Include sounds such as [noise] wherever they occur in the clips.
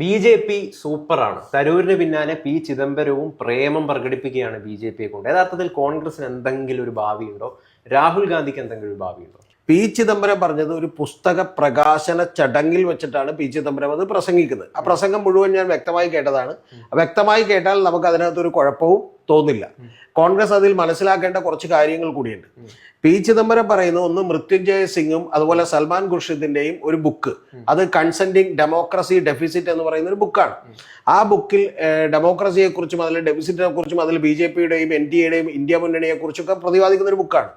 B J P സൂപ്പറാണ്. തരൂരിന് പിന്നാലെ പി ചിദംബരവും പ്രേമം പ്രകടിപ്പിക്കുകയാണ് ബി ജെ പിയെ കൊണ്ട്. യഥാർത്ഥത്തിൽ കോൺഗ്രസിന് എന്തെങ്കിലും ഒരു ഭാവിയുണ്ടോ? രാഹുൽ ഗാന്ധിക്ക് എന്തെങ്കിലും ഒരു ഭാവിയുണ്ടോ? പി ചിദംബരം പറഞ്ഞത് ഒരു പുസ്തക പ്രകാശന ചടങ്ങിൽ വെച്ചിട്ടാണ് പി ചിദംബരം അത് പ്രസംഗിക്കുന്നത്. ആ പ്രസംഗം മുഴുവൻ ഞാൻ വ്യക്തമായി കേട്ടതാണ്. വ്യക്തമായി കേട്ടാൽ നമുക്ക് അതിനകത്തൊരു കുഴപ്പവും തോന്നില്ല. കോൺഗ്രസ് അതിൽ മനസ്സിലാക്കേണ്ട കുറച്ച് കാര്യങ്ങൾ കൂടിയുണ്ട്. പി ചിദംബരം പറയുന്ന ഒന്ന് മൃത്യുഞ്ജയ സിംഗും അതുപോലെ സൽമാൻ ഖുർഷിദിന്റെയും ഒരു ബുക്ക്. അത് കൺസെന്റിങ് ഡെമോക്രസി ഡെഫിസിറ്റ് എന്ന് പറയുന്ന ഒരു ബുക്കാണ്. ആ ബുക്കിൽ ഡെമോക്രസിയെ കുറിച്ചും അതിലെ ഡെഫിസിറ്റിനെ കുറിച്ചും അതിൽ ബി ജെ പിയുടെയും എൻ ഡി എയുടെയും ഇന്ത്യ മുന്നണിയെ കുറിച്ചൊക്കെ പ്രതിപാദിക്കുന്ന ഒരു ബുക്കാണ്.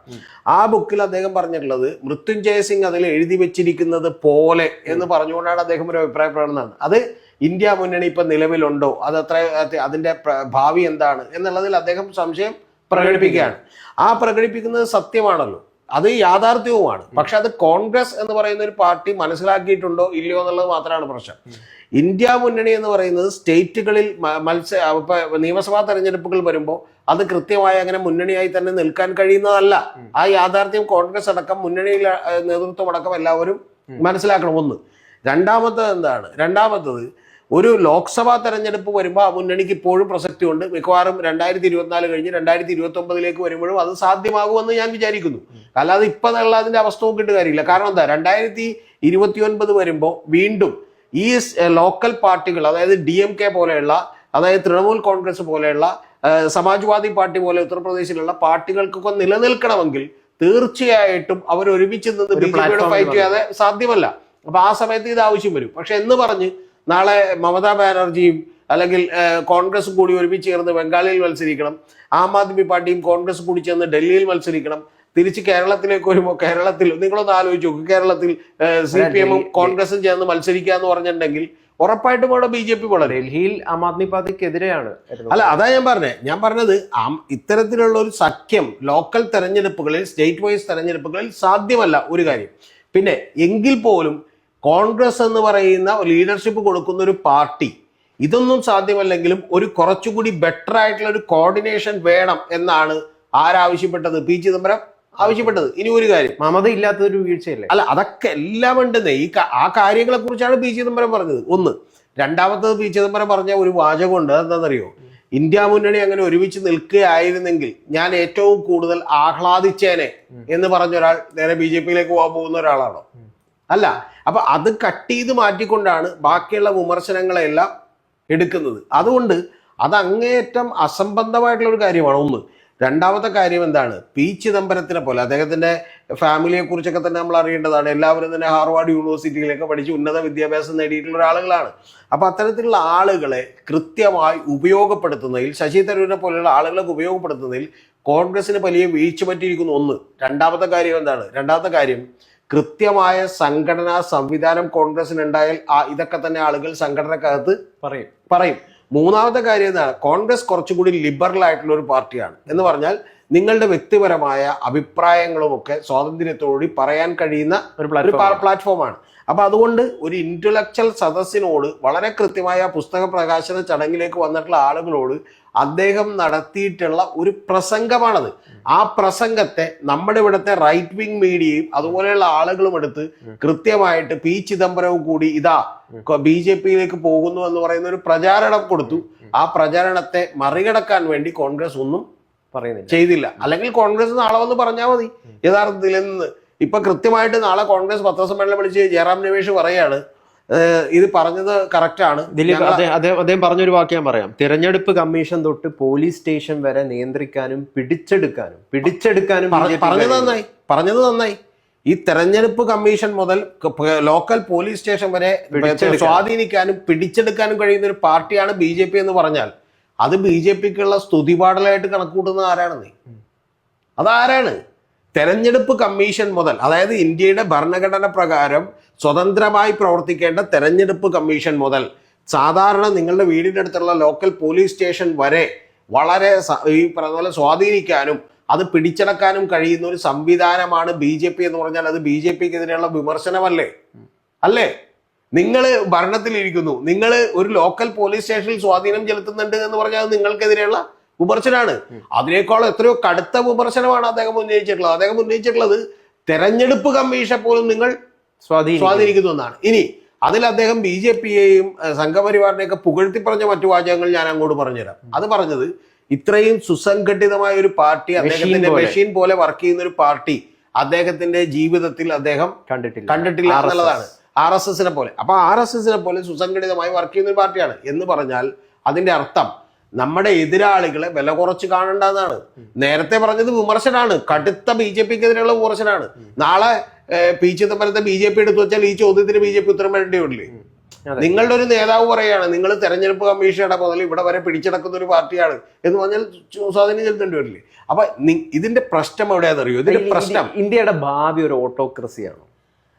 ആ ബുക്കിൽ അദ്ദേഹം പറഞ്ഞിട്ടുള്ളത് മൃത്യുഞ്ജയ സിംഗ് അതിൽ എഴുതി വെച്ചിരിക്കുന്നത് പോലെ എന്ന് പറഞ്ഞുകൊണ്ടാണ് അദ്ദേഹം ഒരു അഭിപ്രായപ്പെടുന്നത് അത് ഇന്ത്യ മുന്നണി ഇപ്പൊ നിലവിലുണ്ടോ? അത് അത്ര അതിന്റെ ഭാവി എന്താണ്? എന്നുള്ളതിൽ അദ്ദേഹം സംശയം പ്രകടിപ്പിക്കുകയാണ്. ആ പ്രകടിപ്പിക്കുന്നത് സത്യമാണല്ലോ. അത് യാഥാർത്ഥ്യവുമാണ്. പക്ഷെ അത് കോൺഗ്രസ് എന്ന് പറയുന്ന ഒരു പാർട്ടി മനസ്സിലാക്കിയിട്ടുണ്ടോ ഇല്ലയോ എന്നുള്ളത് മാത്രമാണ് പ്രശ്നം. ഇന്ത്യ മുന്നണി എന്ന് പറയുന്നത് സ്റ്റേറ്റുകളിൽ മത്സ്യ മത്സര നിയമസഭാ തെരഞ്ഞെടുപ്പുകൾ വരുമ്പോൾ അത് കൃത്യമായി അങ്ങനെ മുന്നണിയായി തന്നെ നിൽക്കാൻ കഴിയുന്നതല്ല. ആ യാഥാർത്ഥ്യം കോൺഗ്രസ് അടക്കം മുന്നണിയിൽ നേതൃത്വം അടക്കം എല്ലാവരും മനസ്സിലാക്കണം. ഒന്ന്. രണ്ടാമത്തത് എന്താണ്? രണ്ടാമത്തത് ഒരു ലോക്സഭാ തെരഞ്ഞെടുപ്പ് വരുമ്പോൾ ആ മുന്നണിക്ക് ഇപ്പോഴും പ്രസക്തിയുണ്ട്. മിക്കവാറും രണ്ടായിരത്തി ഇരുപത്തിനാല് കഴിഞ്ഞ് രണ്ടായിരത്തി ഇരുപത്തി ഒമ്പതിലേക്ക് വരുമ്പോഴും അത് സാധ്യമാകുമെന്ന് ഞാൻ വിചാരിക്കുന്നു. അല്ലാതെ ഇപ്പം നല്ല അതിന്റെ അവസ്ഥ നോക്കിയിട്ട് കാര്യമില്ല. കാരണം എന്താ? രണ്ടായിരത്തി ഇരുപത്തി ഒൻപത് വരുമ്പോൾ വീണ്ടും ഈ ലോക്കൽ പാർട്ടികൾ അതായത് ഡി എം കെ പോലെയുള്ള അതായത് തൃണമൂൽ കോൺഗ്രസ് പോലെയുള്ള സമാജ്വാദി പാർട്ടി പോലെ ഉത്തർപ്രദേശിലുള്ള പാർട്ടികൾക്കൊക്കെ നിലനിൽക്കണമെങ്കിൽ തീർച്ചയായിട്ടും അവർ ഒരുമിച്ച് നിന്ന് ബി ജെ പിയുടെ ഫൈറ്റ് ചെയ്യാതെ സാധ്യമല്ല. അപ്പൊ ആ സമയത്ത് ഇത് ആവശ്യം വരും. പക്ഷെ എന്ന് പറഞ്ഞ് നാളെ മമതാ ബാനർജിയും അല്ലെങ്കിൽ കോൺഗ്രസ് കൂടി ഒരുമിച്ച് ചേർന്ന് ബംഗാളിൽ മത്സരിക്കണം ആം ആദ്മി പാർട്ടിയും കോൺഗ്രസും കൂടി ചേർന്ന് ഡൽഹിയിൽ മത്സരിക്കണം തിരിച്ച് കേരളത്തിലേക്ക് വരുമ്പോൾ കേരളത്തിൽ നിങ്ങളൊന്ന് ആലോചിച്ച് നോക്കും കേരളത്തിൽ സി പി എമ്മും കോൺഗ്രസും ചേർന്ന് മത്സരിക്കുക എന്ന് പറഞ്ഞിട്ടുണ്ടെങ്കിൽ ഉറപ്പായിട്ടും അവിടെ ബി ജെ പി വളരെ ഡൽഹിയിൽ ആം ആദ്മി പാർട്ടിക്കെതിരെയാണ് അല്ല അതാ ഞാൻ പറഞ്ഞത് ഞാൻ പറഞ്ഞത് ആം- ഇത്തരത്തിലുള്ള ഒരു സഖ്യം ലോക്കൽ തെരഞ്ഞെടുപ്പുകളിൽ സ്റ്റേറ്റ് വൈസ് തെരഞ്ഞെടുപ്പുകളിൽ സാധ്യമല്ല ഒരു കാര്യം. പിന്നെ എങ്കിൽ പോലും കോൺഗ്രസ് എന്ന് പറയുന്ന ലീഡർഷിപ്പ് കൊടുക്കുന്ന ഒരു പാർട്ടി ഇതൊന്നും സാധ്യമല്ലെങ്കിലും ഒരു കുറച്ചുകൂടി ബെറ്റർ ആയിട്ടുള്ള ഒരു കോർഡിനേഷൻ വേണം എന്നാണ് ആരാവശ്യപ്പെട്ടത്. പി. ചിദംബരം ആവശ്യപ്പെട്ടത്. ഇനി ഒരു കാര്യം. മമത ഇല്ലാത്തൊരു വീഴ്ചയല്ലേ? അല്ല അതൊക്കെ എല്ലാം ഉണ്ടെന്നേ. ഈ ആ കാര്യങ്ങളെ കുറിച്ചാണ് പി. ചിദംബരം പറഞ്ഞത്. ഒന്ന് രണ്ടാമത്തത് പി. ചിദംബരം പറഞ്ഞ ഒരു വാചകമുണ്ട്. അതെന്താണെന്നറിയോ ഇന്ത്യ മുന്നണി അങ്ങനെ ഒരുമിച്ച് നിൽക്കുകയായിരുന്നെങ്കിൽ ഞാൻ ഏറ്റവും കൂടുതൽ ആഹ്ലാദിച്ചേനെ എന്ന് പറഞ്ഞ ഒരാൾ നേരെ ബി ജെ പിയിലേക്ക് പോകാൻ പോകുന്ന ഒരാളാണോ? അല്ല അപ്പൊ അത് കട്ട് ചെയ്ത് മാറ്റിക്കൊണ്ടാണ് ബാക്കിയുള്ള വിമർശനങ്ങളെല്ലാം എടുക്കുന്നത്. അതുകൊണ്ട് അത് അങ്ങേയറ്റം അസംബന്ധമായിട്ടുള്ള ഒരു കാര്യമാണ്. ഒന്ന് രണ്ടാമത്തെ കാര്യം എന്താണ്? പി ചിദംബരത്തിനെ പോലെ അദ്ദേഹത്തിന്റെ ഫാമിലിയെ കുറിച്ചൊക്കെ തന്നെ നമ്മൾ അറിയേണ്ടതാണ്. എല്ലാവരും തന്നെ ഹാർവാർഡ് യൂണിവേഴ്സിറ്റിയിലൊക്കെ പഠിച്ച് ഉന്നത വിദ്യാഭ്യാസം നേടിയിട്ടുള്ള ആളുകളാണ് അപ്പൊ അത്തരത്തിലുള്ള ആളുകളെ കൃത്യമായി ഉപയോഗപ്പെടുത്തുന്നതിൽ ശശി തരൂരിനെ പോലെയുള്ള ആളുകളെ ഉപയോഗപ്പെടുത്തുന്നതിൽ കോൺഗ്രസിന് വലിയ വീഴ്ച പറ്റിയിരിക്കുന്നു. ഒന്ന് രണ്ടാമത്തെ കാര്യം എന്താണ്? രണ്ടാമത്തെ കാര്യം കൃത്യമായ സംഘടനാ സംവിധാനം കോൺഗ്രസിന് ഉണ്ടായാൽ ആ ഇതൊക്കെ തന്നെ ആളുകൾ സംഘടനക്കകത്ത് പറയും. പറയും. മൂന്നാമത്തെ കാര്യം എന്താണ്? കോൺഗ്രസ് കുറച്ചുകൂടി ലിബറൽ ആയിട്ടുള്ള ഒരു പാർട്ടിയാണ്. എന്ന് പറഞ്ഞാൽ നിങ്ങളുടെ വ്യക്തിപരമായ അഭിപ്രായങ്ങളും ഒക്കെ സ്വാതന്ത്ര്യത്തോടുകൂടി പറയാൻ കഴിയുന്ന ഒരു ഒരു പ്ലാറ്റ്ഫോം പ്ലാറ്റ്ഫോമാണ് അപ്പൊ അതുകൊണ്ട് ഒരു ഇന്റലക്ച്വൽ സദസ്സിനോട് വളരെ കൃത്യമായ പുസ്തക പ്രകാശന ചടങ്ങിലേക്ക് വന്നിട്ടുള്ള ആളുകളോട് അദ്ദേഹം നടത്തിയിട്ടുള്ള ഒരു പ്രസംഗമാണത്. ആ പ്രസംഗത്തെ നമ്മുടെ ഇവിടുത്തെ റൈറ്റ് വിങ് മീഡിയയും അതുപോലെയുള്ള ആളുകളും എടുത്ത് കൃത്യമായിട്ട് പി ചിദംബരവും കൂടി ഇതാ ബി ജെ പിയിലേക്ക് പോകുന്നു എന്ന് പറയുന്ന ഒരു പ്രചാരണം കൊടുത്തു. ആ പ്രചാരണത്തെ മറികടക്കാൻ വേണ്ടി കോൺഗ്രസ് ഒന്നും പറയുന്നില്ല. ചെയ്തില്ല. അല്ലെങ്കിൽ കോൺഗ്രസ് നാളെ വന്ന് പറഞ്ഞാൽ മതി. യഥാർത്ഥത്തിൽ ഇന്ന് ഇപ്പൊ കൃത്യമായിട്ട് നാളെ കോൺഗ്രസ് പത്രസമ്മേളനം വിളിച്ച് ജയറാം രമേശ് പറയാണ് "ഏഹ് ഇത് പറഞ്ഞത് കറക്റ്റ് ആണ്. ദിലീപ് അദ്ദേഹം പറഞ്ഞ ഒരു പറഞ്ഞൊരു വാക്ക് ഞാൻ പറയാം. തിരഞ്ഞെടുപ്പ് കമ്മീഷൻ തൊട്ട് പോലീസ് സ്റ്റേഷൻ വരെ നിയന്ത്രിക്കാനും പിടിച്ചെടുക്കാനും പിടിച്ചെടുക്കാനും പറഞ്ഞത് നന്നായി പറഞ്ഞത് നന്നായി. ഈ തെരഞ്ഞെടുപ്പ് കമ്മീഷൻ മുതൽ ലോക്കൽ പോലീസ് സ്റ്റേഷൻ വരെ സ്വാധീനിക്കാനും പിടിച്ചെടുക്കാനും കഴിയുന്ന ഒരു പാർട്ടിയാണ് ബി ജെ പി എന്ന് പറഞ്ഞാൽ അത് ബി ജെ പിക്കുള്ള സ്തുതിപാടലായിട്ട് കണക്കൂട്ടുന്നത് ആരാണ് നീ? അതാരാണ് തെരഞ്ഞെടുപ്പ് കമ്മീഷൻ മുതൽ അതായത് ഇന്ത്യയുടെ ഭരണഘടന പ്രകാരം സ്വതന്ത്രമായി പ്രവർത്തിക്കേണ്ട തെരഞ്ഞെടുപ്പ് കമ്മീഷൻ മുതൽ സാധാരണ നിങ്ങളുടെ വീടിന്റെ അടുത്തുള്ള ലോക്കൽ പോലീസ് സ്റ്റേഷൻ വരെ വളരെ ഈ പറഞ്ഞ സ്വാധീനിക്കാനും അത് പിടിച്ചടക്കാനും കഴിയുന്ന ഒരു സംവിധാനമാണ് ബി ജെ പി എന്ന് പറഞ്ഞാൽ അത് ബി ജെ പിക്ക് എതിരെയുള്ള വിമർശനമല്ലേ? അല്ലേ? നിങ്ങൾ ഭരണത്തിലിരിക്കുന്നു. നിങ്ങൾ ഒരു ലോക്കൽ പോലീസ് സ്റ്റേഷനിൽ സ്വാധീനം ചെലുത്തുന്നുണ്ട് എന്ന് പറഞ്ഞാൽ അത് നിങ്ങൾക്കെതിരെയുള്ള വിമർശനമാണ്. അതിനേക്കാൾ എത്രയോ കടുത്ത വിമർശനമാണ് അദ്ദേഹം ഉന്നയിച്ചിട്ടുള്ളത്. അദ്ദേഹം ഉന്നയിച്ചിട്ടുള്ളത് തെരഞ്ഞെടുപ്പ് കമ്മീഷൻ പോലും നിങ്ങൾ. സ്വാധീനിക്കുന്നു. എന്നാണ് ഇനി അതിൽ അദ്ദേഹം ബി ജെ പിയെയും സംഘപരിവാറിനെയൊക്കെ പുകഴ്ത്തി പറഞ്ഞ മറ്റു വാചകങ്ങൾ ഞാൻ അങ്ങോട്ട് പറഞ്ഞുതരാം. അത് പറഞ്ഞത് ഇത്രയും സുസംഘടിതമായ ഒരു പാർട്ടി അദ്ദേഹത്തിന്റെ മെഷീൻ പോലെ വർക്ക് ചെയ്യുന്ന ഒരു പാർട്ടി അദ്ദേഹത്തിന്റെ ജീവിതത്തിൽ അദ്ദേഹം കണ്ടിട്ടില്ല. കണ്ടിട്ടില്ല. എന്നുള്ളതാണ്. ആർ എസ് എസിനെ പോലെ. അപ്പൊ ആർ എസ് എസിനെ പോലെ സുസംഘടിതമായി വർക്ക് ചെയ്യുന്ന ഒരു പാർട്ടിയാണ്. എന്ന് പറഞ്ഞാൽ അതിന്റെ അർത്ഥം നമ്മുടെ എതിരാളികളെ വില കുറച്ച് കാണേണ്ടതാണ് നേരത്തെ പറഞ്ഞത് വിമർശനാണ്. കടുത്ത ബി ജെ പിക്ക് എതിരെയുള്ള വിമർശനമാണ് നാളെ പി ചിദംബരത്തെ ബി ജെ പി എടുത്തു വെച്ചാൽ ഈ ചോദ്യത്തിന് ബി ജെ പി ഉത്തരം വേണ്ടിയുള്ളേ. നിങ്ങളുടെ ഒരു നേതാവ് പറയാണ് നിങ്ങൾ തെരഞ്ഞെടുപ്പ് കമ്മീഷനുടെ മുതൽ ഇവിടെ വരെ പിടിച്ചടക്കുന്ന ഒരു പാർട്ടിയാണ് എന്ന് പറഞ്ഞാൽ സ്വാധീനം ചെലുത്തേണ്ടി വരില്ലേ? അപ്പൊ ഇതിന്റെ പ്രശ്നം എവിടെയാണെന്നറിയോ? ഇതിന്റെ പ്രശ്നം ഇന്ത്യയുടെ ഭാവി ഒരു ഓട്ടോക്രസിയാണോ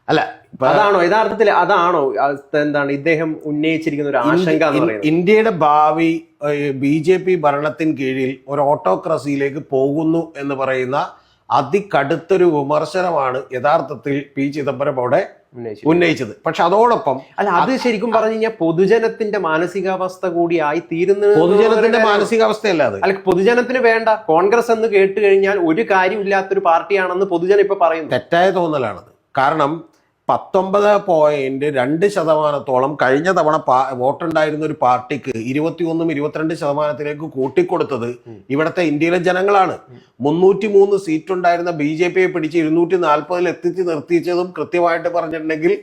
അല്ല അതാണോ? യഥാർത്ഥത്തിൽ അതാണോ? എന്താണ്? ഇദ്ദേഹം ഉന്നയിച്ചിരിക്കുന്ന ഒരു ആശങ്ക എന്ന് പറയുന്നത്. ഇന്ത്യയുടെ ഭാവി ബി ജെ പി ഭരണത്തിന് കീഴിൽ ഒരു ഓട്ടോക്രസിയിലേക്ക് പോകുന്നു എന്ന് പറയുന്ന അതികടുത്തൊരു വിമർശനമാണ് യഥാർത്ഥത്തിൽ പി ചിദംബരം അവിടെ ഉന്നയിച്ചത്. പക്ഷെ അതോടൊപ്പം അല്ല അത് ശരിക്കും പറഞ്ഞു കഴിഞ്ഞാൽ പൊതുജനത്തിന്റെ മാനസികാവസ്ഥ കൂടിയായി തീരുന്ന പൊതുജനത്തിന്റെ മാനസികാവസ്ഥയല്ല അത്. അല്ല പൊതുജനത്തിന് വേണ്ട. കോൺഗ്രസ് എന്ന് കേട്ട് കഴിഞ്ഞാൽ ഒരു കാര്യമില്ലാത്തൊരു പാർട്ടിയാണെന്ന് പൊതുജനം ഇപ്പൊ പറയുന്നു. തെറ്റായ തോന്നലാണത്. കാരണം പത്തൊമ്പത് പോയിന്റ് രണ്ട് ശതമാനത്തോളം കഴിഞ്ഞ തവണ വോട്ടുണ്ടായിരുന്ന ഒരു പാർട്ടിക്ക് ഇരുപത്തിയൊന്നും ഇരുപത്തിരണ്ട് ശതമാനത്തിലേക്ക് കൂട്ടിക്കൊടുത്തത് ഇവിടുത്തെ ഇന്ത്യയിലെ ജനങ്ങളാണ്. മുന്നൂറ്റി മൂന്ന് സീറ്റ് ഉണ്ടായിരുന്ന ബി ജെ പിയെ പിടിച്ച് ഇരുന്നൂറ്റി നാൽപ്പതിൽ എത്തിച്ച് നിർത്തിച്ചതും കൃത്യമായിട്ട് പറഞ്ഞിട്ടുണ്ടെങ്കിൽ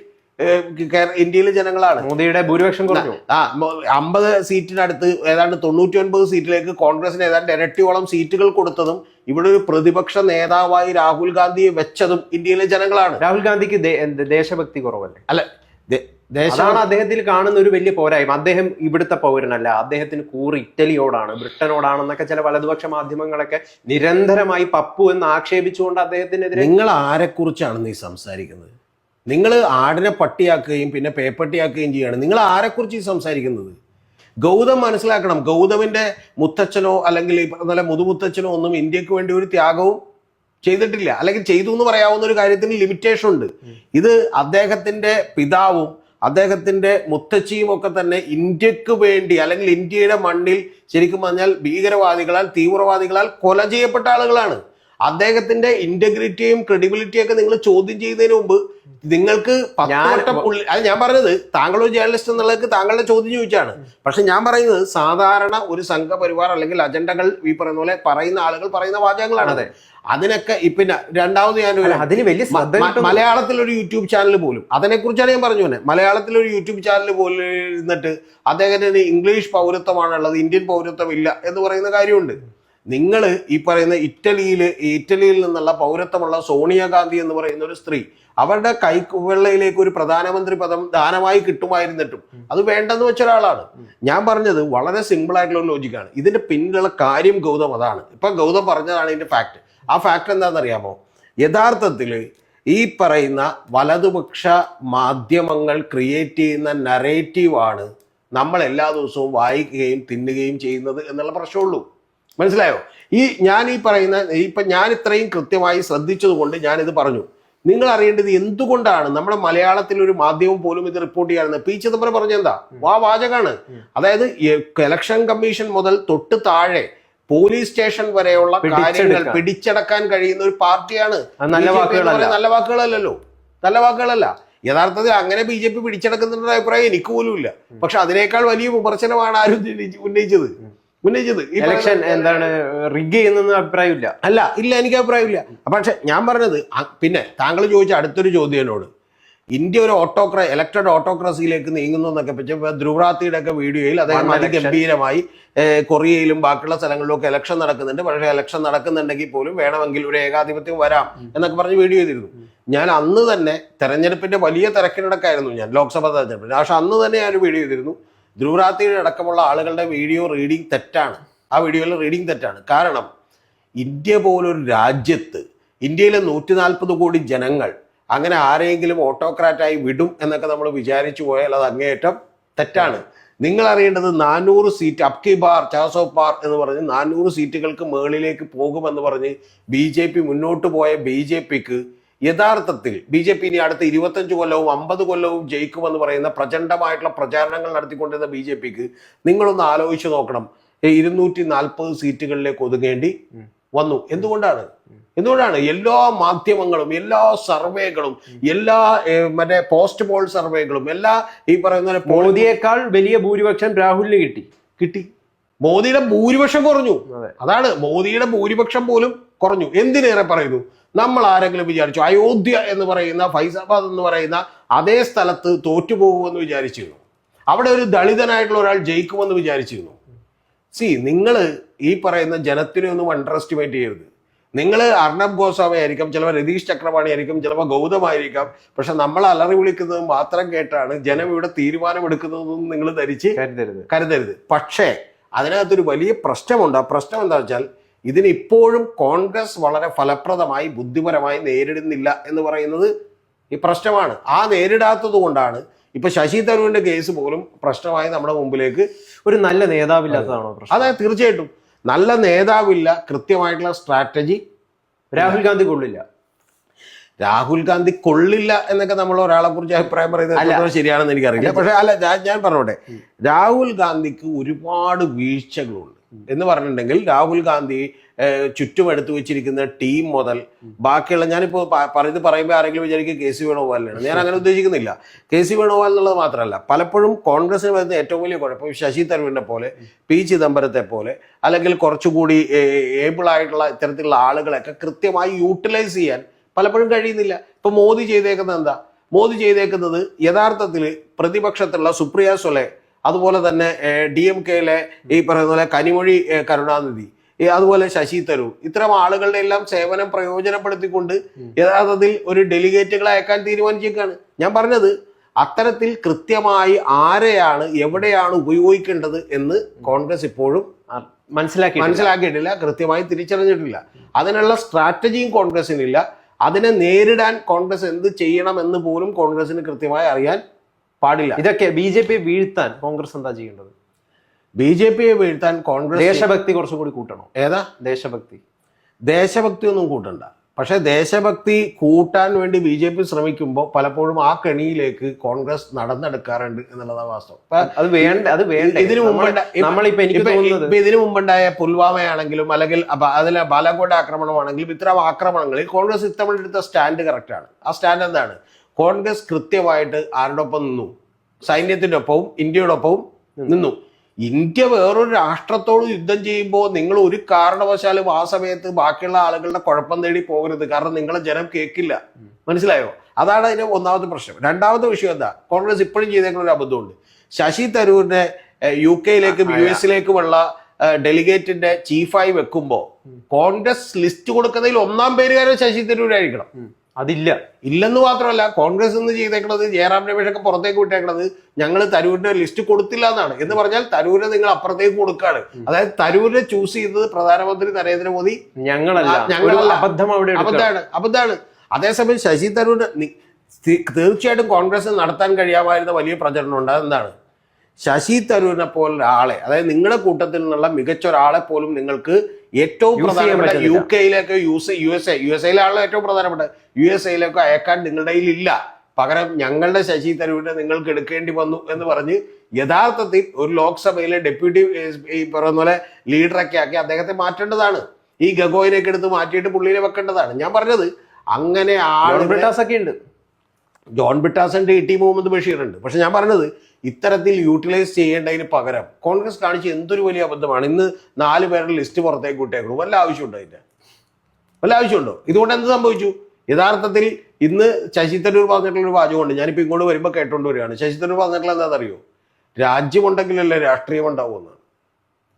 ഇന്ത്യയിലെ ജനങ്ങളാണ്. മോദിയുടെ ഭൂരിപക്ഷം കുറഞ്ഞു. ആ അമ്പത് സീറ്റിനടുത്ത് ഏതാണ്ട് തൊണ്ണൂറ്റി ഒൻപത് സീറ്റിലേക്ക് കോൺഗ്രസിന് ഏതാണ്ട് ഇരട്ടിയോളം സീറ്റുകൾ കൊടുത്തതും ഇവിടെ ഒരു പ്രതിപക്ഷ നേതാവായി രാഹുൽ ഗാന്ധിയെ വെച്ചതും ഇന്ത്യയിലെ ജനങ്ങളാണ്. രാഹുൽ ഗാന്ധിക്ക് ദേശഭക്തി കുറവല്ലേ? അല്ല ദേ- ദേശം അതാണ് അദ്ദേഹത്തിൽ കാണുന്ന ഒരു വലിയ പോരായ്മ. അദ്ദേഹം ഇവിടുത്തെ പൗരനല്ല. അദ്ദേഹത്തിന് കൂറ് ഇറ്റലിയോടാണ് ബ്രിട്ടനോടാണെന്നൊക്കെ ചില വലതുപക്ഷ മാധ്യമങ്ങളൊക്കെ നിരന്തരമായി പപ്പു എന്ന് ആക്ഷേപിച്ചുകൊണ്ട് അദ്ദേഹത്തിനെതിരെ നിങ്ങൾ ആരെക്കുറിച്ചാണ് നീ സംസാരിക്കുന്നത്? നിങ്ങൾ ആടിനെ പട്ടിയാക്കുകയും പിന്നെ പേപ്പട്ടിയാക്കുകയും ചെയ്യാണ്. നിങ്ങൾ ആരെക്കുറിച്ച് സംസാരിക്കുന്നത്? ഗൗതം മനസ്സിലാക്കണം. ഗൗതമിന്റെ മുത്തച്ഛനോ അല്ലെങ്കിൽ പോലെ മുതുമുത്തച്ഛനോ ഒന്നും ഇന്ത്യയ്ക്ക് വേണ്ടി ഒരു ത്യാഗവും ചെയ്തിട്ടില്ല. അല്ലെങ്കിൽ ചെയ്തു എന്ന് പറയാവുന്ന ഒരു കാര്യത്തിന് ലിമിറ്റേഷൻ ഉണ്ട്. ഇത് അദ്ദേഹത്തിന്റെ പിതാവും അദ്ദേഹത്തിന്റെ മുത്തച്ഛിയും ഒക്കെ തന്നെ ഇന്ത്യയ്ക്ക് വേണ്ടി അല്ലെങ്കിൽ ഇന്ത്യയുടെ മണ്ണിൽ ശരിക്കും പറഞ്ഞാൽ ഭീകരവാദികളാൽ തീവ്രവാദികളാൽ കൊല ചെയ്യപ്പെട്ട ആളുകളാണ്. അദ്ദേഹത്തിന്റെ ഇന്റഗ്രിറ്റിയും ക്രെഡിബിലിറ്റിയും ഒക്കെ നിങ്ങൾ ചോദ്യം ചെയ്യുന്നതിന് മുമ്പ് നിങ്ങൾക്ക് പത്ത് ഞാൻ- വട്ടം ഉള്ളി- അത് ഞാൻ പറഞ്ഞത് താങ്കൾ ഒരു ജേർണലിസ്റ്റ് എന്നുള്ളത് താങ്കളുടെ ചോദ്യം ചോദിച്ചാണ്. പക്ഷെ ഞാൻ പറയുന്നത് സാധാരണ ഒരു സംഘപരിവാർ അല്ലെങ്കിൽ അജണ്ടകൾ ഈ പറയുന്ന പോലെ പറയുന്ന ആളുകൾ പറയുന്ന വാചകങ്ങളാണ് അതെ. അതിനൊക്കെ പിന്നെ രണ്ടാമത് ഞാൻ അല്ല, അതിന് വലിയ മലയാളത്തിൽ ഒരു യൂട്യൂബ് ചാനൽ പോലും. അതിനെക്കുറിച്ചാണ് ഞാൻ പറഞ്ഞു തന്നെ. മലയാളത്തിൽ ഒരു യൂട്യൂബ് ചാനൽ പോലും ഇരുന്നിട്ട് അദ്ദേഹത്തിന് ഇംഗ്ലീഷ് പൗരത്വമാണുള്ളത് ഇന്ത്യൻ പൗരത്വം ഇല്ല എന്ന് പറയുന്ന കാര്യമുണ്ട്. നിങ്ങൾ ഈ പറയുന്ന ഇറ്റലിയിൽ ഇറ്റലിയിൽ നിന്നുള്ള പൗരത്വമുള്ള സോണിയാഗാന്ധി എന്ന് പറയുന്ന ഒരു സ്ത്രീ അവരുടെ കൈവെള്ളയിലേക്ക് ഒരു പ്രധാനമന്ത്രി പദം ദാനമായി കിട്ടുമായിരുന്നിട്ടും അത് വേണ്ടെന്ന് വെച്ച ഒരാളാണ്. ഞാൻ പറഞ്ഞത് വളരെ സിമ്പിൾ ആയിട്ടുള്ള ലോജിക്കാണ് ഇതിന്റെ പിന്നിലുള്ള കാര്യം ഗൗതം അതാണ്. ഇപ്പൊ ഗൗതം പറഞ്ഞതാണ് ഇതിന്റെ ഫാക്ട് ആ ഫാക്ട് എന്താണെന്നറിയാമോ? യഥാർത്ഥത്തിൽ ഈ പറയുന്ന വലതുപക്ഷ മാധ്യമങ്ങൾ ക്രിയേറ്റ് ചെയ്യുന്ന നറേറ്റീവാണ് നമ്മൾ എല്ലാ ദിവസവും വായിക്കുകയും തിന്നുകയും ചെയ്യുന്നത് എന്നുള്ള പ്രശ്നമുള്ളൂ. മനസ്സിലായോ? ഈ ഞാൻ ഈ പറയുന്ന ഇപ്പൊ ഞാൻ ഇത്രയും കൃത്യമായി ശ്രദ്ധിച്ചത് കൊണ്ട് ഞാൻ ഇത് പറഞ്ഞു. നിങ്ങൾ അറിയേണ്ടത് എന്തുകൊണ്ടാണ് നമ്മുടെ മലയാളത്തിൽ ഒരു മാധ്യമം പോലും ഇത് റിപ്പോർട്ട് ചെയ്യാറുണ്ട് പി ചിദംബരം പറഞ്ഞെന്താ വാ വാചകാണ്. അതായത് ഇലക്ഷൻ കമ്മീഷൻ മുതൽ തൊട്ട് താഴെ പോലീസ് സ്റ്റേഷൻ വരെയുള്ള കാര്യങ്ങൾ പിടിച്ചടക്കാൻ കഴിയുന്ന ഒരു പാർട്ടിയാണ് നല്ല. നല്ല വാക്കുകളല്ലല്ലോ. നല്ല വാക്കുകളല്ല. യഥാർത്ഥത്തിൽ അങ്ങനെ ബി ജെ പി പിടിച്ചടക്കുന്ന അഭിപ്രായം എനിക്ക് പോലും ഇല്ല പക്ഷെ അതിനേക്കാൾ വലിയ വിമർശനമാണ് ആരും ഉന്നയിച്ചത്. ഉന്നയിച്ചത്. ഇലക്ഷൻ എന്താണ്? റിഗ് ചെയ്യുന്ന അഭിപ്രായമില്ല. അല്ല ഇല്ല എനിക്ക് അഭിപ്രായമില്ല. പക്ഷെ ഞാൻ പറഞ്ഞത് പിന്നെ താങ്കൾ ചോദിച്ച അടുത്തൊരു ചോദ്യം എന്നോട്. ഇന്ത്യ ഒരു ഓട്ടോക്ര ഇലക്ടഡ് ഓട്ടോക്രസിയിലേക്ക് നീങ്ങുന്നു എന്നൊക്കെ പറ്റി ധ്രുവറാത്തിയുടെ ഒക്കെ വീഡിയോയിൽ അദ്ദേഹം അതിഗംഭീരമായി കൊറിയയിലും ബാക്കിയുള്ള സ്ഥലങ്ങളിലൊക്കെ ഇലക്ഷൻ നടക്കുന്നുണ്ട്. പക്ഷേ ഇലക്ഷൻ നടക്കുന്നുണ്ടെങ്കിൽ പോലും വേണമെങ്കിൽ ഒരു ഏകാധിപത്യം വരാം എന്നൊക്കെ പറഞ്ഞ് വീഡിയോ ചെയ്തിരുന്നു. ഞാൻ അന്ന് തന്നെ തെരഞ്ഞെടുപ്പിന്റെ വലിയ തിരക്കിനിടക്കായിരുന്നു ഞാൻ ലോക്സഭാ തെരഞ്ഞെടുപ്പിൽ. പക്ഷെ അന്ന് തന്നെ ഞാൻ ഒരു വീഡിയോ ചെയ്തിരുന്നു. ധ്രുവറാത്തിയുടെ അടക്കമുള്ള ആളുകളുടെ വീഡിയോ റീഡിംഗ് തെറ്റാണ്. ആ വീഡിയോയിൽ റീഡിംഗ് തെറ്റാണ്. കാരണം ഇന്ത്യ പോലൊരു രാജ്യത്ത് ഇന്ത്യയിലെ നൂറ്റി നാൽപ്പത് കോടി ജനങ്ങൾ അങ്ങനെ ആരെങ്കിലും ഓട്ടോക്രാറ്റായി വിടും എന്നൊക്കെ നമ്മൾ വിചാരിച്ചു പോയാൽ അത് അങ്ങേയറ്റം തെറ്റാണ്. നിങ്ങൾ അറിയേണ്ടത് നാനൂറ് സീറ്റ് അപ്കി ബാർ ചാസോ പാർ എന്ന് പറഞ്ഞ് നാനൂറ് സീറ്റുകൾക്ക് മുകളിലേക്ക് പോകുമെന്ന് പറഞ്ഞ് ബി ജെ പി മുന്നോട്ട് പോയ ബി ജെ പിക്ക് യഥാർത്ഥത്തിൽ ബി ജെ പി ഇനി അടുത്ത ഇരുപത്തഞ്ച് കൊല്ലവും അമ്പത് കൊല്ലവും ജയിക്കുമെന്ന് പറയുന്ന പ്രചണ്ഡമായിട്ടുള്ള പ്രചാരണങ്ങൾ നടത്തിക്കൊണ്ടിരുന്ന ബി ജെ പിക്ക് നിങ്ങളൊന്ന് ആലോചിച്ച് നോക്കണം. ഇരുന്നൂറ്റി നാൽപ്പത് സീറ്റുകളിലേക്ക് ഒതുങ്ങേണ്ടി വന്നു. എന്തുകൊണ്ടാണ്? എന്തുകൊണ്ടാണ്? എല്ലാ മാധ്യമങ്ങളും എല്ലാ സർവേകളും എല്ലാ മറ്റേ പോസ്റ്റ് പോൾ സർവേകളും എല്ലാ ഈ പറയുന്ന മോദിയേക്കാൾ വലിയ ഭൂരിപക്ഷം രാഹുലിന് കിട്ടി. കിട്ടി. മോദിയുടെ ഭൂരിപക്ഷം കുറഞ്ഞു. അതാണ് മോദിയുടെ ഭൂരിപക്ഷം പോലും കുറഞ്ഞു. എന്തിനേറെ പറയുന്നു? നമ്മൾ ആരെങ്കിലും വിചാരിച്ചു അയോധ്യ എന്ന് പറയുന്ന ഫൈസാബാദ് എന്ന് പറയുന്ന അതേ സ്ഥലത്ത് തോറ്റുപോകുമെന്ന് വിചാരിച്ചിരുന്നു. അവിടെ ഒരു ദളിതനായിട്ടുള്ള ഒരാൾ ജയിക്കുമെന്ന് വിചാരിച്ചിരുന്നു. സി നിങ്ങൾ ഈ പറയുന്ന ജനത്തിനെ ഒന്നും അണ്ടർ എസ്റ്റിമേറ്റ് ചെയ്യരുത്. നിങ്ങൾ അർണബ് ഗോസ്വാമി ആയിരിക്കാം ചിലപ്പോൾ രതീഷ് ചക്രപാണി ആയിരിക്കും ചിലപ്പോൾ ഗൗതമായിരിക്കാം പക്ഷെ നമ്മൾ അലറി വിളിക്കുന്നത് മാത്രം കേട്ടാണ് ജനം ഇവിടെ തീരുമാനമെടുക്കുന്നതെന്ന് നിങ്ങൾ ധരിച്ച് കരുതരുത്. കരുതരുത്. പക്ഷേ അതിനകത്തൊരു വലിയ പ്രശ്നമുണ്ട്. ആ പ്രശ്നം എന്താ വെച്ചാൽ ഇതിന് ഇപ്പോഴും കോൺഗ്രസ് വളരെ ഫലപ്രദമായി ബുദ്ധിപരമായി നേരിടുന്നില്ല എന്ന് പറയുന്നത് ഈ പ്രശ്നമാണ്. ആ നേരിടാത്തത് കൊണ്ടാണ് ഇപ്പൊ ശശി തരൂരിന്റെ കേസ് പോലും പ്രശ്നമായി നമ്മുടെ മുമ്പിലേക്ക് ഒരു നല്ല നേതാവില്ലാത്തതാണോ അതെ. തീർച്ചയായിട്ടും. നല്ല നേതാവില്ല കൃത്യമായിട്ടുള്ള സ്ട്രാറ്റജി രാഹുൽ ഗാന്ധി കൊള്ളില്ല. രാഹുൽ ഗാന്ധി കൊള്ളില്ല എന്നൊക്കെ നമ്മൾ ഒരാളെ കുറിച്ച് അഭിപ്രായം പറയുന്നത് ശരിയാണെന്ന് എനിക്കറിയില്ല. പക്ഷെ അല്ല ഞാൻ പറഞ്ഞോട്ടെ. രാഹുൽ ഗാന്ധിക്ക് ഒരുപാട് വീഴ്ചകളുണ്ട്. എന്ന് പറഞ്ഞിട്ടുണ്ടെങ്കിൽ രാഹുൽ ഗാന്ധി ചുറ്റും എടുത്തു വെച്ചിരിക്കുന്ന ടീം മുതൽ ബാക്കിയുള്ള ഞാനിപ്പോൾ പ- പറയുന്നത് പറയുമ്പോൾ ആരെങ്കിലും വിചാരിക്കും കെ സി വേണുഗോപാലിനാണ് ഞാൻ അങ്ങനെ ഉദ്ദേശിക്കുന്നില്ല. കെ സി വേണുഗോപാൽ എന്നുള്ളത് മാത്രമല്ല പലപ്പോഴും കോൺഗ്രസിന് വരുന്ന ഏറ്റവും വലിയ കുഴപ്പം ശശി തരൂരിനെ പോലെ പി ചിദംബരത്തെ പോലെ അല്ലെങ്കിൽ കുറച്ചുകൂടി ഏബിൾ ആയിട്ടുള്ള ഇത്തരത്തിലുള്ള ആളുകളെയൊക്കെ കൃത്യമായി യൂട്ടിലൈസ് ചെയ്യാൻ പലപ്പോഴും കഴിയുന്നില്ല. ഇപ്പൊ മോദി ചെയ്തേക്കുന്നത് എന്താ? മോദി ചെയ്തേക്കുന്നത് യഥാർത്ഥത്തിൽ പ്രതിപക്ഷത്തുള്ള സുപ്രിയ സൊലെ അതുപോലെ തന്നെ ഡി എം കെയിലെ ഈ പറയുന്ന പോലെ കനിമൊഴി കരുണാനിധി അതുപോലെ ശശി തരൂർ ഇത്തരം ആളുകളുടെ എല്ലാം സേവനം പ്രയോജനപ്പെടുത്തിക്കൊണ്ട് യഥാർത്ഥത്തിൽ ഒരു ഡെലിഗേറ്റുകളെ അയക്കാൻ തീരുമാനിച്ചേക്കാണ് ഞാൻ പറഞ്ഞത് അത്തരത്തിൽ കൃത്യമായി ആരെയാണ് എവിടെയാണ് ഉപയോഗിക്കേണ്ടത് എന്ന് കോൺഗ്രസ് ഇപ്പോഴും മനസ്സിലാക്കി മനസ്സിലാക്കിയിട്ടില്ല. കൃത്യമായി തിരിച്ചറിഞ്ഞിട്ടില്ല. അതിനുള്ള സ്ട്രാറ്റജിയും കോൺഗ്രസിനില്ല. അതിനെ നേരിടാൻ കോൺഗ്രസ് എന്ത് ചെയ്യണം എന്ന് പോലും കോൺഗ്രസിന് കൃത്യമായി അറിയാൻ പാടില്ല. ഇതൊക്കെ ബി ജെ പി വീഴ്ത്താൻ കോൺഗ്രസ് എന്താ ചെയ്യേണ്ടത്? ബി ജെ പിയെ വീഴ്ത്താൻ കോൺഗ്രസ് ദേശഭക്തി കുറച്ചും കൂടി കൂട്ടണം. ഏതാ? ദേശഭക്തി. ദേശഭക്തി ഒന്നും കൂട്ടണ്ട. പക്ഷെ ദേശഭക്തി കൂട്ടാൻ വേണ്ടി ബി ജെ പി ശ്രമിക്കുമ്പോൾ പലപ്പോഴും ആ കെണിയിലേക്ക് കോൺഗ്രസ് നടന്നെടുക്കാറുണ്ട് എന്നുള്ളതാണ് വാസ്തവം. അത് വേണ്ട അത് വേണ്ട. ഇതിനു മുമ്പ് നമ്മളിപ്പോ എനിക്ക് ഇപ്പൊ തോന്നുന്നത് ഇതിനു മുമ്പുണ്ടായ പുൽവാമയാണെങ്കിലും അല്ലെങ്കിൽ അതിലെ ബാലാകോട്ട് ആക്രമണമാണെങ്കിലും ഇത്തരം ആക്രമണങ്ങളിൽ കോൺഗ്രസ് ഇത്തവണ എടുത്ത സ്റ്റാൻഡ് കറക്റ്റ് ആണ് ആ സ്റ്റാൻഡ് എന്താണ്? കോൺഗ്രസ് കൃത്യമായിട്ട് ആരുടെ ഒപ്പം നിന്നു? സൈന്യത്തിന്റെ ഒപ്പവും ഇന്ത്യയുടെ ഒപ്പവും നിന്നു. ഇന്ത്യ വേറൊരു രാഷ്ട്രത്തോട് യുദ്ധം ചെയ്യുമ്പോൾ നിങ്ങൾ ഒരു കാരണവശാലും ആ സമയത്ത് ബാക്കിയുള്ള ആളുകളുടെ കുഴപ്പം തേടി പോകരുത്. കാരണം നിങ്ങളെ ജനം കേൾക്കില്ല മനസ്സിലായോ? അതാണ് അതിന്റെ ഒന്നാമത്തെ പ്രശ്നം. രണ്ടാമത്തെ വിഷയം എന്താ? കോൺഗ്രസ് ഇപ്പോഴും ചെയ്തേക്കുന്ന ഒരു അബദ്ധമുണ്ട്. ശശി തരൂരിനെ യു കെയിലേക്കും യു എസിലേക്കുമുള്ള ഡെലിഗേറ്റിന്റെ ചീഫായി വെക്കുമ്പോൾ കോൺഗ്രസ് ലിസ്റ്റ് കൊടുക്കുന്നതിൽ ഒന്നാം പേരുകാരൻ ശശി തരൂരായിരിക്കണം. അതില്ല. ഇല്ലെന്ന് മാത്രമല്ല കോൺഗ്രസ് ഇന്ന് ചെയ്തേക്കുന്നത് ജയറാം രമേശൊക്കെ പുറത്തേക്ക് വിട്ടേക്കണത് ഞങ്ങൾ തരൂരിന്റെ ലിസ്റ്റ് കൊടുത്തില്ല എന്നാണ് എന്ന് പറഞ്ഞാൽ തരൂരിനെ നിങ്ങൾ അപ്പുറത്തേക്ക് കൊടുക്കാണ്. അതായത് തരൂരിനെ ചൂസ് ചെയ്തത് പ്രധാനമന്ത്രി നരേന്ദ്രമോദി ഞങ്ങളല്ല. ഞങ്ങളല്ല. അബദ്ധം അവിടെ. അബദ്ധമാണ് അബദ്ധമാണ്. അതേസമയം ശശി തരൂർ തീർച്ചയായിട്ടും കോൺഗ്രസ് നടത്താൻ കഴിയാമായിരുന്ന വലിയ പ്രചരണം ഉണ്ട്. അതെന്താണ്? ശശി തരൂരിനെ പോലുള്ള ആളെ അതായത് നിങ്ങളുടെ കൂട്ടത്തിൽ നിന്നുള്ള മികച്ച ഒരാളെ പോലും നിങ്ങൾക്ക് ഏറ്റവും പ്രധാനപ്പെട്ട. യു കെയിലേക്ക് US U S A U S എയിലാണല്ലോ ഏറ്റവും പ്രധാനപ്പെട്ട യു എസ് എയിലേക്ക് അയക്കാൻ നിങ്ങളുടെ കയ്യിൽ ഇല്ല പകരം ഞങ്ങളുടെ ശശി തരൂരിനെ നിങ്ങൾക്ക് എടുക്കേണ്ടി വന്നു എന്ന് പറഞ്ഞ് യഥാർത്ഥത്തിൽ ഒരു ലോക്സഭയിലെ ഡെപ്യൂട്ടി ഈ പറയുന്ന പോലെ ലീഡറൊക്കെ ആക്കി അദ്ദേഹത്തെ മാറ്റേണ്ടതാണ്. ഈ ഗഗോയിനെ എടുത്ത് മാറ്റിയിട്ട് പുള്ളിനെ വെക്കേണ്ടതാണ്. ഞാൻ പറഞ്ഞത് അങ്ങനെ ആൾ ഒക്കെ ഉണ്ട്. ജോൺ ബിട്ടാസ് ഉണ്ട് ഇ ടി മുഹമ്മദ് ബഷീർ ഉണ്ട് പക്ഷെ ഞാൻ പറഞ്ഞത് ഇത്തരത്തിൽ യൂട്ടിലൈസ് ചെയ്യേണ്ടതിന് പകരം കോൺഗ്രസ് കാണിച്ച എന്തൊരു വലിയ അബദ്ധമാണ്. ഇന്ന് നാല് പേരുടെ ലിസ്റ്റ് പുറത്തേക്ക് വിട്ടേക്കുന്നു വല്ല ആവശ്യമുണ്ടോ അതിന്റെ വല്ല ആവശ്യമുണ്ടോ? ഇതുകൊണ്ട് എന്ത് സംഭവിച്ചു? യഥാർത്ഥത്തിൽ ഇന്ന് ശശി തരൂർ പറഞ്ഞിട്ടുള്ള ഒരു വാചകമുണ്ട്. ഞാനിപ്പോൾ ഇങ്ങോട്ട് വരുമ്പോൾ കേട്ടോണ്ട് വരികയാണ്. ശശി തരൂർ പറഞ്ഞിട്ടുള്ള എന്താണെന്നറിയോ രാജ്യമുണ്ടെങ്കിലല്ലേ രാഷ്ട്രീയം ഉണ്ടാവുമെന്ന്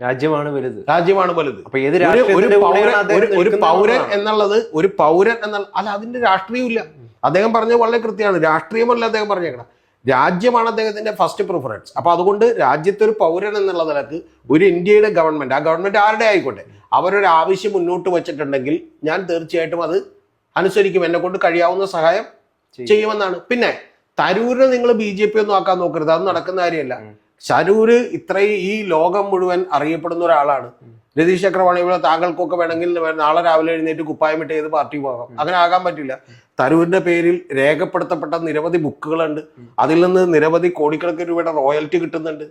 രാജ്യമാണ് വലുത്. രാജ്യമാണ് വലുത്. അപ്പൊ ഏത് ഒരു- പൗരൻ. എന്നുള്ളത് ഒരു പൗരൻ എന്നുള്ള അല്ല അതിന്റെ രാഷ്ട്രീയമില്ല അദ്ദേഹം പറഞ്ഞത് വളരെ കൃത്യമാണ്. രാഷ്ട്രീയമല്ല അദ്ദേഹം പറഞ്ഞേക്കണം രാജ്യമാണ് അദ്ദേഹത്തിന്റെ ഫസ്റ്റ് പ്രിഫറൻസ് അപ്പൊ അതുകൊണ്ട് രാജ്യത്തെ ഒരു പൗരൻ എന്നുള്ള നിലയ്ക്ക് ഒരു ഇന്ത്യയുടെ ഗവൺമെന്റ് ആ ഗവൺമെന്റ് ആരുടെ ആയിക്കോട്ടെ? അവരൊരു ആവശ്യം മുന്നോട്ട് വെച്ചിട്ടുണ്ടെങ്കിൽ ഞാൻ തീർച്ചയായിട്ടും അത് അനുസരിക്കും. എന്നെ കൊണ്ട് കഴിയാവുന്ന സഹായം ചെയ്യും. ചെയ്യുമെന്നാണ്. പിന്നെ തരൂരിനെ നിങ്ങൾ ബി ജെ പി ഒന്നും ആക്കാൻ നോക്കരുത്. അത് നടക്കുന്ന കാര്യമല്ല. തരൂര് ഇത്രയും ഈ ലോകം മുഴുവൻ അറിയപ്പെടുന്ന ഒരാളാണ്. രതീഷ് ചക്രവാണി പോലെ താങ്കൾക്കൊക്കെ വേണമെങ്കിൽ നാളെ രാവിലെ എഴുന്നേറ്റ് കുപ്പായമിട്ട് ഏത് പാർട്ടി പോകാം. അങ്ങനെ ആകാൻ പറ്റില്ല. തരൂരിന്റെ പേരിൽ രേഖപ്പെടുത്തപ്പെട്ട നിരവധി ബുക്കുകളുണ്ട്. അതിൽ നിന്ന് നിരവധി കോടിക്കണക്കിന് രൂപയുടെ റോയൽറ്റി കിട്ടുന്നുണ്ട്.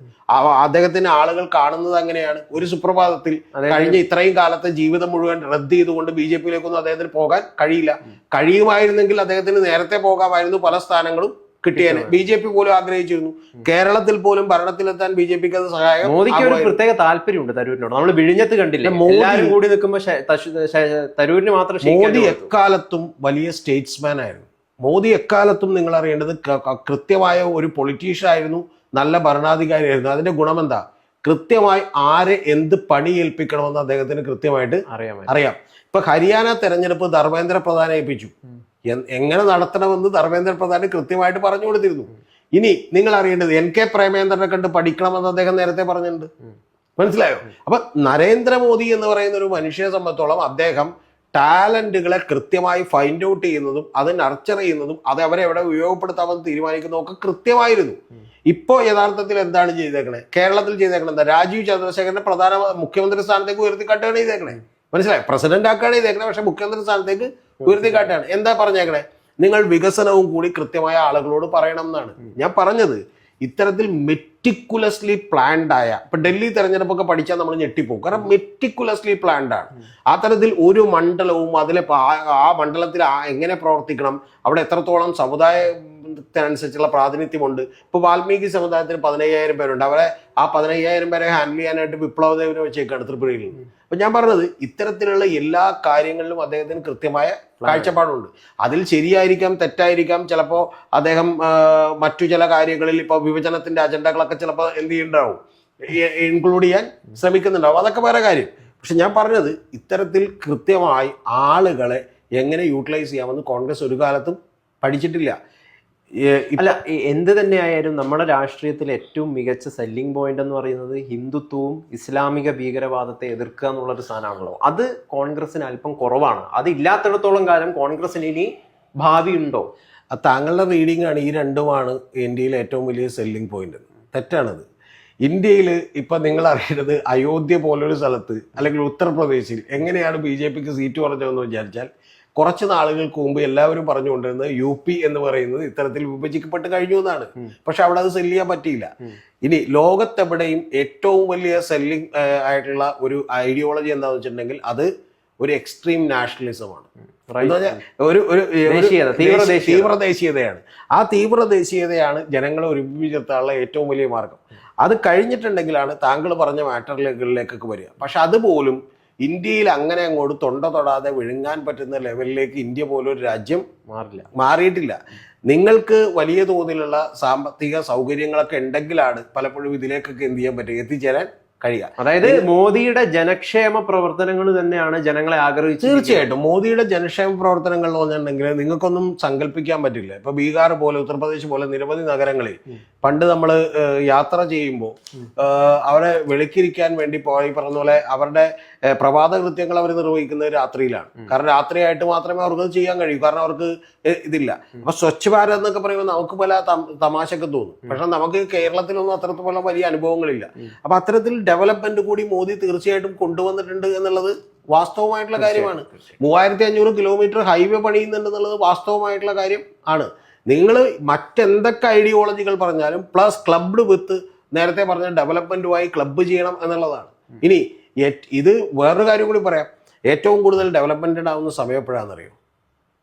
അദ്ദേഹത്തിന് ആളുകൾ കാണുന്നത് അങ്ങനെയാണ്. ഒരു സുപ്രഭാതത്തിൽ കഴിഞ്ഞ ഇത്രയും കാലത്തെ ജീവിതം മുഴുവൻ റദ്ദ് ചെയ്തുകൊണ്ട് ബി ജെ പിയിലേക്കൊന്നും അദ്ദേഹത്തിന് പോകാൻ കഴിയില്ല. കഴിയുമായിരുന്നെങ്കിൽ അദ്ദേഹത്തിന് നേരത്തെ പോകാമായിരുന്നു പല സ്ഥാനങ്ങളും. കിട്ടിയേനെ. ബി ജെ പി പോലും ആഗ്രഹിച്ചിരുന്നു. കേരളത്തിൽ പോലും ഭരണത്തിലെത്താൻ ബി ജെ പിക്ക് അത് സഹായം മോദിക്ക് ഒരു. പ്രത്യേക താല്പര്യമുണ്ട് തരൂരിനോട്. നമ്മൾ വിഴിഞ്ഞത്ത് കണ്ടില്ല? മോദി- എല്ലാവരും കൂടി നിൽക്കുമ്പോൾ തരൂരിന് മാത്രം മോദി. എക്കാലത്തും വലിയ സ്റ്റേറ്റ്സ്മാൻ ആയിരുന്നു. മോദി എക്കാലത്തും നിങ്ങൾ അറിയേണ്ടത് കൃത്യമായ ഒരു പൊളിറ്റീഷ്യൻ ആയിരുന്നു. നല്ല ഭരണാധികാരിയായിരുന്നു. അതിന്റെ ഗുണമെന്താ? കൃത്യമായി ആരെ എന്ത് പണി ഏൽപ്പിക്കണമെന്ന് അദ്ദേഹത്തിന് കൃത്യമായിട്ട് അറിയാം അറിയാം. ഇപ്പൊ ഹരിയാന തെരഞ്ഞെടുപ്പ് ധർമ്മേന്ദ്ര പ്രധാനെ ഏൽപ്പിച്ചു. എങ്ങനെ നടത്തണമെന്ന് ധർമ്മേന്ദ്ര പ്രധാൻ കൃത്യമായിട്ട് പറഞ്ഞു കൊടുത്തിരുന്നു. ഇനി നിങ്ങൾ അറിയേണ്ടത് എൻ കെ പ്രേമേന്ദ്രനെ കണ്ട് പഠിക്കണമെന്ന് അദ്ദേഹം നേരത്തെ പറഞ്ഞിട്ടുണ്ട്. മനസ്സിലായോ? അപ്പൊ നരേന്ദ്രമോദി എന്ന് പറയുന്ന ഒരു മനുഷ്യനെ സംബന്ധിച്ചോളം അദ്ദേഹം ടാലന്റുകളെ കൃത്യമായി ഫൈൻഡ് ഔട്ട് ചെയ്യുന്നതും അത് നർച്ചർ ചെയ്യുന്നതും അത് അവരെ എവിടെ ഉപയോഗപ്പെടുത്താമെന്ന് തീരുമാനിക്കുന്നതും ഒക്കെ കൃത്യമായിരുന്നു. ഇപ്പോ യഥാർത്ഥത്തിൽ എന്താണ് ചെയ്തേക്കണേ? കേരളത്തിൽ ചെയ്തേക്കണേ എന്താ? രാജീവ് ചന്ദ്രശേഖരനെ പ്രധാന മുഖ്യമന്ത്രി സ്ഥാനത്തേക്ക് ഉയർത്തി കട്ടുകയാണ് ചെയ്തേക്കണേ. മനസ്സിലായോ? പ്രസിഡന്റ് ആക്കുകയാണ് ഇതേക്കണേ പക്ഷെ മുഖ്യമന്ത്രി സ്ഥാനത്തേക്ക് ഉയർത്തിക്കാട്ടാണ് എന്താ പറഞ്ഞേക്കണേ? നിങ്ങൾ വികസനവും കൂടി കൃത്യമായ ആളുകളോട് പറയണം എന്നാണ്. ഞാൻ പറഞ്ഞത് ഇത്തരത്തിൽ മെറ്റിക്കുലസ്ലി പ്ലാൻഡ് ആയ ഇപ്പൊ ഡൽഹി തെരഞ്ഞെടുപ്പൊക്കെ പഠിച്ചാൽ നമ്മൾ ഞെട്ടിപ്പോകും. കാരണം മെറ്റിക്കുലസ്ലി പ്ലാൻഡ് ആണ്. ആ തരത്തിൽ ഒരു മണ്ഡലവും അതിലെ ആ- ആ മണ്ഡലത്തിൽ എങ്ങനെ പ്രവർത്തിക്കണം അവിടെ എത്രത്തോളം സമുദായത്തിനനുസരിച്ചുള്ള പ്രാതിനിധ്യമുണ്ട്. ഇപ്പൊ വാൽമീകി സമുദായത്തിന് പതിനയ്യായിരം പേരുണ്ട്. അവരെ ആ പതിനയ്യായിരം പേരെ ഹാൻഡിൽ ചെയ്യാനായിട്ട് വിപ്ലവദേവിനെ വെച്ചേക്കാണ് ത്രിപുരയിൽ അപ്പൊ ഞാൻ പറഞ്ഞത് ഇത്തരത്തിലുള്ള എല്ലാ കാര്യങ്ങളിലും അദ്ദേഹത്തിന് കൃത്യമായ കാഴ്ചപ്പാടുണ്ട്. അതിൽ ശരിയായിരിക്കാം തെറ്റായിരിക്കാം ചിലപ്പോ അദ്ദേഹം മറ്റു ചില കാര്യങ്ങളിൽ ഇപ്പൊ വിഭജനത്തിന്റെ അജണ്ടകളൊക്കെ ചിലപ്പോൾ എന്ത് ചെയ്യുന്നുണ്ടാവും ഇൻക്ലൂഡ് ചെയ്യാൻ ശ്രമിക്കുന്നുണ്ടാവും. അതൊക്കെ വേറെ കാര്യം. പക്ഷെ ഞാൻ പറഞ്ഞത് ഇത്തരത്തിൽ കൃത്യമായി ആളുകളെ എങ്ങനെ യൂട്ടിലൈസ് ചെയ്യാമെന്ന് കോൺഗ്രസ് ഒരു കാലത്തും പഠിച്ചിട്ടില്ല. അല്ല എന്ത് തന്നെയായാലും നമ്മുടെ രാഷ്ട്രീയത്തിൽ ഏറ്റവും മികച്ച സെല്ലിംഗ് പോയിന്റ് എന്ന് പറയുന്നത് ഹിന്ദുത്വവും ഇസ്ലാമിക ഭീകരവാദത്തെ എതിർക്കുക എന്നുള്ള ഒരു സാധനമാണല്ലോ. അത് കോൺഗ്രസിന് അല്പം കുറവാണ്. അത് ഇല്ലാത്തിടത്തോളം കാലം കോൺഗ്രസിന് ഇനി ഭാവി ഉണ്ടോ താങ്കളുടെ റീഡിംഗ് ആണ് ഈ രണ്ടുമാണ് ഇന്ത്യയിലെ ഏറ്റവും വലിയ സെല്ലിംഗ് പോയിന്റ് തെറ്റാണത്. ഇന്ത്യയിൽ ഇപ്പൊ നിങ്ങൾ അറിയുന്നത് അയോധ്യ പോലൊരു സ്ഥലത്ത് അല്ലെങ്കിൽ ഉത്തർപ്രദേശിൽ എങ്ങനെയാണ് ബി ജെ പിക്ക് സീറ്റ് കുറഞ്ഞതെന്ന് വിചാരിച്ചാൽ കുറച്ച് നാളുകൾക്ക് മുമ്പ് എല്ലാവരും പറഞ്ഞുകൊണ്ടിരുന്നത് യു പി എന്ന് പറയുന്നത് ഇത്തരത്തിൽ വിഭജിക്കപ്പെട്ട് കഴിഞ്ഞു എന്നാണ്. പക്ഷെ അവിടെ അത് സെല്ല് ചെയ്യാൻ പറ്റിയില്ല. ഇനി ലോകത്തെവിടെയും ഏറ്റവും വലിയ സെല്ലിംഗ് ആയിട്ടുള്ള ഒരു ഐഡിയോളജി എന്താണെന്ന് വെച്ചിട്ടുണ്ടെങ്കിൽ അത് ഒരു എക്സ്ട്രീം നാഷണലിസമാണ് ഒരു ഒരു തീവ്ര ദേശീയതയാണ് ആ തീവ്ര ദേശീയതയാണ് ജനങ്ങളെ ഒരുമിപ്പിച്ചെടുത്താനുള്ള ഏറ്റവും വലിയ മാർഗം. അത് കഴിഞ്ഞിട്ടുണ്ടെങ്കിലാണ് താങ്കൾ പറഞ്ഞ മാറ്ററിലേക്കൊക്കെ വരിക. പക്ഷെ അതുപോലും ഇന്ത്യയിൽ അങ്ങനെ അങ്ങോട്ട് തൊണ്ട തൊടാതെ വിഴുങ്ങാൻ പറ്റുന്ന ലെവലിലേക്ക് ഇന്ത്യ പോലൊരു ഒരു രാജ്യം മാറില്ല. മാറിയിട്ടില്ല. നിങ്ങൾക്ക് വലിയ തോതിലുള്ള സാമ്പത്തിക സൗകര്യങ്ങളൊക്കെ ഉണ്ടെങ്കിലാണ് പലപ്പോഴും ഇതിലേക്കൊക്കെ എന്ത് ചെയ്യാൻ പറ്റുക? എത്തിച്ചേരാൻ കഴിയുക. അതായത് മോദിയുടെ ജനക്ഷേമ പ്രവർത്തനങ്ങൾ തന്നെയാണ് ജനങ്ങളെ ആഗ്രഹിച്ചത് തീർച്ചയായിട്ടും. മോദിയുടെ ജനക്ഷേമ പ്രവർത്തനങ്ങൾ എന്ന് പറഞ്ഞിട്ടുണ്ടെങ്കിൽ നിങ്ങൾക്കൊന്നും സങ്കല്പിക്കാൻ പറ്റില്ല. ഇപ്പൊ ബീഹാർ പോലെ ഉത്തർപ്രദേശ് പോലെ നിരവധി നഗരങ്ങളിൽ പണ്ട് നമ്മൾ യാത്ര ചെയ്യുമ്പോൾ അവരെ വെളുക്കിരിക്കാൻ വേണ്ടി പോയി. പറഞ്ഞ പോലെ അവരുടെ പ്രഭാത കൃത്യങ്ങൾ അവർ നിർവഹിക്കുന്നത് രാത്രിയിലാണ്. കാരണം രാത്രിയായിട്ട് മാത്രമേ അവർക്ക് ചെയ്യാൻ കഴിയൂ. കാരണം അവർക്ക് ഇതില്ല. അപ്പൊ സ്വച്ഛ് ഭാരത് എന്നൊക്കെ പറയുമ്പോൾ നമുക്ക് പല തമാശക്ക് തോന്നും. പക്ഷെ നമുക്ക് കേരളത്തിലൊന്നും അത്രത്തോളം വലിയ അനുഭവങ്ങളില്ല. അപ്പൊ അത്തരത്തിൽ ഡെവലപ്മെന്റ് കൂടി മോദി തീർച്ചയായിട്ടും കൊണ്ടുവന്നിട്ടുണ്ട് എന്നുള്ളത് വാസ്തവമായിട്ടുള്ള കാര്യമാണ്. മൂവായിരത്തി അഞ്ഞൂറ് കിലോമീറ്റർ ഹൈവേ പണിയുന്നുണ്ട് എന്നുള്ളത് വാസ്തവമായിട്ടുള്ള കാര്യം ആണ്. നിങ്ങൾ മറ്റെന്തൊക്കെ ഐഡിയോളജികൾ പറഞ്ഞാലും പ്ലസ് ക്ലബ്ഡ് വിത്ത് നേരത്തെ പറഞ്ഞ ഡെവലപ്മെന്റുമായി ക്ലബ്ബ് ചെയ്യണം എന്നുള്ളതാണ്. ഇനി ഇത് വേറൊരു കാര്യം കൂടി പറയാം. ഏറ്റവും കൂടുതൽ ഡെവലപ്മെന്റഡ് ആവുന്ന സമയം എപ്പോഴാണെന്നറിയോ?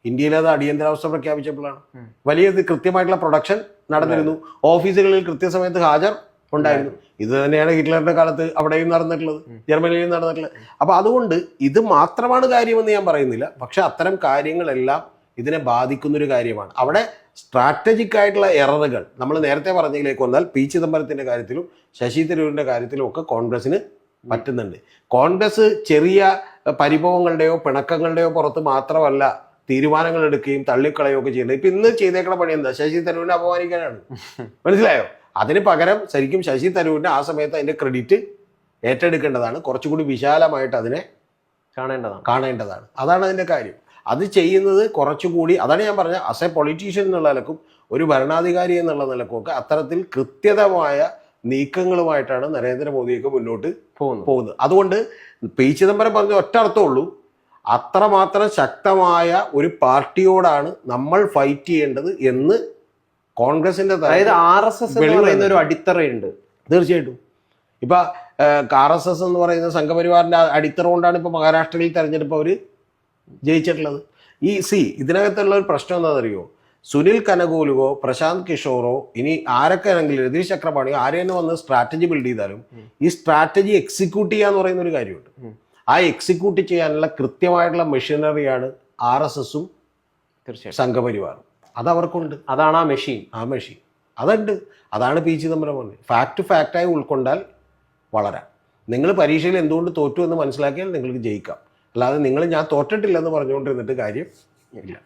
ഇന്ത്യയിൽ അത് അടിയന്തരാവസ്ഥ പ്രഖ്യാപിച്ചപ്പോഴാണ്. വലിയ കൃത്യമായിട്ടുള്ള പ്രൊഡക്ഷൻ നടന്നിരുന്നു. ഓഫീസുകളിൽ കൃത്യസമയത്ത് ഹാജർ. ഉണ്ടായിരുന്നു. ഇത് തന്നെയാണ് ഹിറ്റ്ലറിന്റെ കാലത്ത് അവിടെയും നടന്നിട്ടുള്ളത് ജർമ്മനിയിലും നടന്നിട്ടുള്ളത്. അപ്പൊ അതുകൊണ്ട് ഇത് മാത്രമാണ് കാര്യമെന്ന് ഞാൻ പറയുന്നില്ല. പക്ഷെ അത്തരം കാര്യങ്ങളെല്ലാം ഇതിനെ ബാധിക്കുന്നൊരു കാര്യമാണ്. അവിടെ സ്ട്രാറ്റജിക് ആയിട്ടുള്ള എററുകൾ നമ്മൾ നേരത്തെ പറഞ്ഞതിലേക്ക് വന്നാൽ പി ചിദംബരത്തിന്റെ കാര്യത്തിലും ശശി തരൂരിന്റെ കാര്യത്തിലും ഒക്കെ കോൺഗ്രസിന് പറ്റുന്നുണ്ട്. കോൺഗ്രസ് ചെറിയ പരിഭവങ്ങളുടെയോ പിണക്കങ്ങളുടെയോ പുറത്ത് മാത്രമല്ല തീരുമാനങ്ങൾ എടുക്കുകയും തള്ളിക്കളയുകയൊക്കെ ചെയ്യുന്നത് ഇപ്പൊ ഇന്ന് ചെയ്തേക്കണ പണി എന്താ? ശശി തരൂരിനെ അപമാനിക്കാനാണ്. [laughs] മനസ്സിലായോ? അതിന് പകരം ശരിക്കും ശശി തരൂരിന് ആ സമയത്ത് അതിന്റെ ക്രെഡിറ്റ് ഏറ്റെടുക്കേണ്ടതാണ്. കുറച്ചുകൂടി വിശാലമായിട്ട് അതിനെ കാണേണ്ടതാണ്. കാണേണ്ടതാണ്. അതാണ് അതിന്റെ കാര്യം. അത് ചെയ്യുന്നത് കുറച്ചുകൂടി അതാണ് ഞാൻ പറഞ്ഞ അസ് എ പൊളിറ്റീഷ്യൻ എന്നുള്ള നിലക്കും ഒരു ഭരണാധികാരി എന്നുള്ള നിലക്കും ഒക്കെ അത്തരത്തിൽ കൃത്യതമായ നീക്കങ്ങളുമായിട്ടാണ് നരേന്ദ്രമോദിയൊക്കെ മുന്നോട്ട് പോകുന്നു പോകുന്നത്. അതുകൊണ്ട് പി ചിദംബരം പറഞ്ഞ ഒറ്റ അർത്ഥമുള്ളൂ അത്രമാത്രം ശക്തമായ ഒരു പാർട്ടിയോടാണ് നമ്മൾ ഫൈറ്റ് ചെയ്യേണ്ടത് എന്ന് കോൺഗ്രസിന്റെ അതായത് ആർ എസ് എസ് എന്ന് പറയുന്ന ഒരു അടിത്തറയുണ്ട്. തീർച്ചയായിട്ടും. ഇപ്പൊ ആർ എസ് എസ് എന്ന് പറയുന്ന സംഘപരിവാറിന്റെ അടിത്തറ കൊണ്ടാണ് ഇപ്പൊ മഹാരാഷ്ട്രയിൽ തെരഞ്ഞെടുപ്പ് അവർ ജയിച്ചിട്ടുള്ളത്. ഈ സി ഇതിനകത്തുള്ള ഒരു പ്രശ്നം എന്താണെന്നറിയോ സുനിൽ കനകോലുവോ പ്രശാന്ത് കിഷോറോ ഇനി ആരൊക്കെ ആണെങ്കിലും രതീഷ് ചക്രപാണിയോ ആരെയും വന്ന് സ്ട്രാറ്റജി ബിൽഡ് ചെയ്താലും ഈ സ്ട്രാറ്റജി എക്സിക്യൂട്ട് ചെയ്യാന്ന് പറയുന്ന ഒരു കാര്യമുണ്ട്. ആ എക്സിക്യൂട്ട് ചെയ്യാനുള്ള കൃത്യമായിട്ടുള്ള മെഷീനറിയാണ് ആർ എസ് എസും സംഘപരിവാറും. അത് അവർക്കുണ്ട് അതാണ് ആ മെഷീൻ. ആ മെഷീൻ. അതുണ്ട്. അതാണ് പി ചിദംബരം പറഞ്ഞത് ഫാക്ട് ഫാക്റ്റായി ഉൾക്കൊണ്ടാൽ വളരാം. നിങ്ങൾ പരീക്ഷയിൽ എന്തുകൊണ്ട് തോറ്റു എന്ന് മനസ്സിലാക്കിയാൽ നിങ്ങൾക്ക് ജയിക്കാം. അല്ലാതെ നിങ്ങൾ ഞാൻ തോറ്റിട്ടില്ലെന്ന് പറഞ്ഞുകൊണ്ടിരുന്നിട്ട് കാര്യം ഇല്ല.